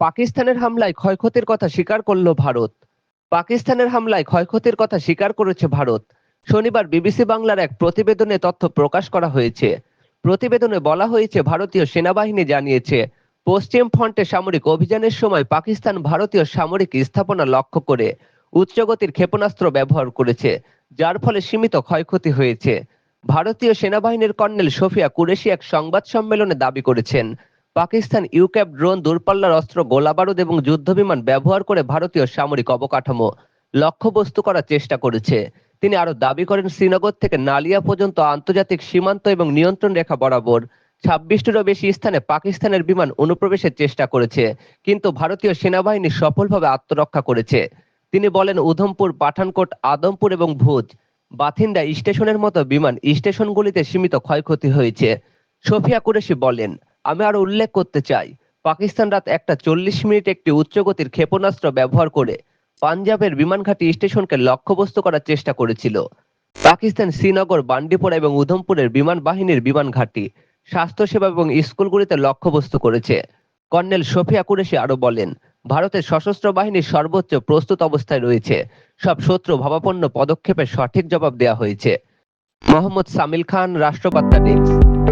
পাকিস্তানের হামলায় ক্ষয়ক্ষতির কথা স্বীকার করল ভারত। পাকিস্তানের হামলায় ক্ষয়ক্ষতির কথা স্বীকার করেছে ভারত। শনিবার বিবিসি বাংলার এক প্রতিবেদনে তথ্য প্রকাশ করা হয়েছে। প্রতিবেদনে বলা হয়েছে, ভারতীয় সেনাবাহিনী জানিয়েছে, পশ্চিম ফ্রন্টে সামরিক অভিযানের সময় পাকিস্তান ভারতীয় সামরিক স্থাপনা লক্ষ্য করে উচ্চগতির ক্ষেপণাস্ত্র ব্যবহার করেছে, যার ফলে সীমিত ক্ষয়ক্ষতি হয়েছে। ভারতীয় সেনাবাহিনীর কর্নেল সোফিয়া কুরেশি এক সংবাদ সম্মেলনে দাবি করেছেন পাকিস্তান ইউক্যাপ ড্রোন দূরপাল্লার অস্ত্র, গোলাবারুদ এবং যুদ্ধবিমান ব্যবহার করে ভারতীয় সামরিক অবকাঠামো লক্ষ্যবস্তু করার চেষ্টা করেছে। তিনি আরও দাবি করেন, শ্রীনগর থেকে নালিয়া পর্যন্ত আন্তর্জাতিক সীমান্ত এবং নিয়ন্ত্রণ রেখা বরাবর ছাব্বিশটিরও বেশি স্থানে পাকিস্তানের বিমান অনুপ্রবেশের চেষ্টা করেছে, কিন্তু ভারতীয় সেনাবাহিনী সফলভাবে আত্মরক্ষা করেছে। তিনি বলেন, উধমপুর, পাঠানকোট, আদমপুর এবং ভুজ, বাথিন্দা স্টেশনের মতো বিমান স্টেশনগুলিতে সীমিত ক্ষয়ক্ষতি হয়েছে। সোফিয়া কুরেশি বলেন আমি আরও উল্লেখ করতে চাই। পাকিস্তান রাত একটা চল্লিশ মিনিট একটি উচ্চগতির ক্ষেপণাস্ত্র ব্যবহার করে পাঞ্জাবের বিমানঘাটি স্টেশনকে লক্ষ্যবস্তু করার চেষ্টা করেছিল। পাকিস্তান শ্রীনগর, বান্ডিপোরা এবং উধমপুরের বিমান বাহিনীর বিমান ঘাঁটি স্বাস্থ্যসেবা এবং স্কুলগুলিতে লক্ষ্যবস্তু করেছে। কর্নেল সোফিয়া কুরেশি আরও বলেন, ভারতের সশস্ত্র বাহিনী সর্বোচ্চ প্রস্তুত অবস্থায় রয়েছে। সব শত্রু ভাবাপন্ন পদক্ষেপের সঠিক জবাব দেওয়া হয়েছে। মোহাম্মদ সামিল খান, রাষ্ট্রবার্তা ডেস্ক।